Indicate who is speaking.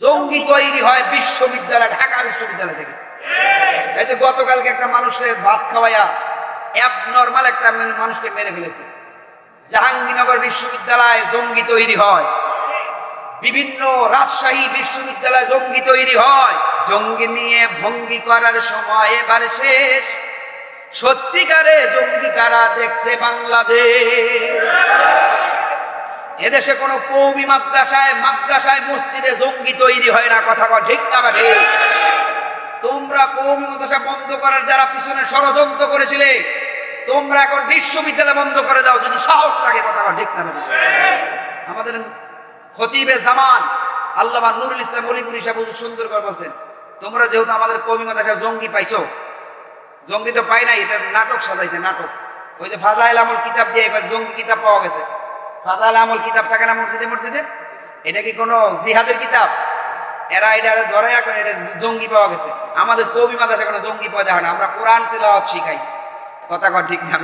Speaker 1: জঙ্গি তৈরি হয় বিশ্ববিদ্যালয় ঢাকা বিশ্ববিদ্যালয় থেকে। এই তো গতকালকে একটা মানুষের ভাত খাওয়াইয়া অ্যাব নর্মাল একটা মেনু- মানুষকে মেরে ফেলেছে। জাহাঙ্গীরনগর বিশ্ববিদ্যালয় জঙ্গি তৈরি হয়। বিভিন্ন রাজশাহী বিশ্ববিদ্যালয় জঙ্গি তৈরি হয়। জঙ্গি নিয়ে ভঙ্গি করার সময় এবার শেষ। সত্যিকারে জঙ্গি কারা দেখছে বাংলাদেশ? এদেশে কোনো কৌমি মাদ্রাসায় মাদ্রাসায় মসজিদে জঙ্গি তৈরি হয় না, কথা কর ঠিক না? তোমরা কৌমি মাদ্রাসা বন্ধ করার যারা পিছনে ষড়যন্ত্র করেছিলে, তোমরা এখন বিশ্ববিদ্যালয় বন্ধ করে দাও, যদি সাহস থাকে, কথা কর ঠিক না? আমাদের খতিবে জামান, আল্লামা নুরুল ইসলাম অলিপুরি সাহেব সুন্দর করে বলছেন, তোমরা যেহেতু আমাদের কৌমি মাদ্রাসা জঙ্গি পাইছো, জঙ্গি তো পাই নাই, এটা নাটক সাজাইছে, নাটক ওই যে ফাজাইল আমল কিতাব দিয়ে জঙ্গি কিতাব পাওয়া গেছে ফাজাইল আমল কিতাব থাকে না মসজিদে মসজিদে? এটা কি কোনো জিহাদের কিতাব? এরা এটা ধরে এখন এটা জঙ্গি পাওয়া গেছে। আমাদের কবি মাদাসে কোনো জঙ্গি পাওয়া যায় না, আমরা কোরআন তেলাওয়াত শিখাই। কথা কর ঠিক না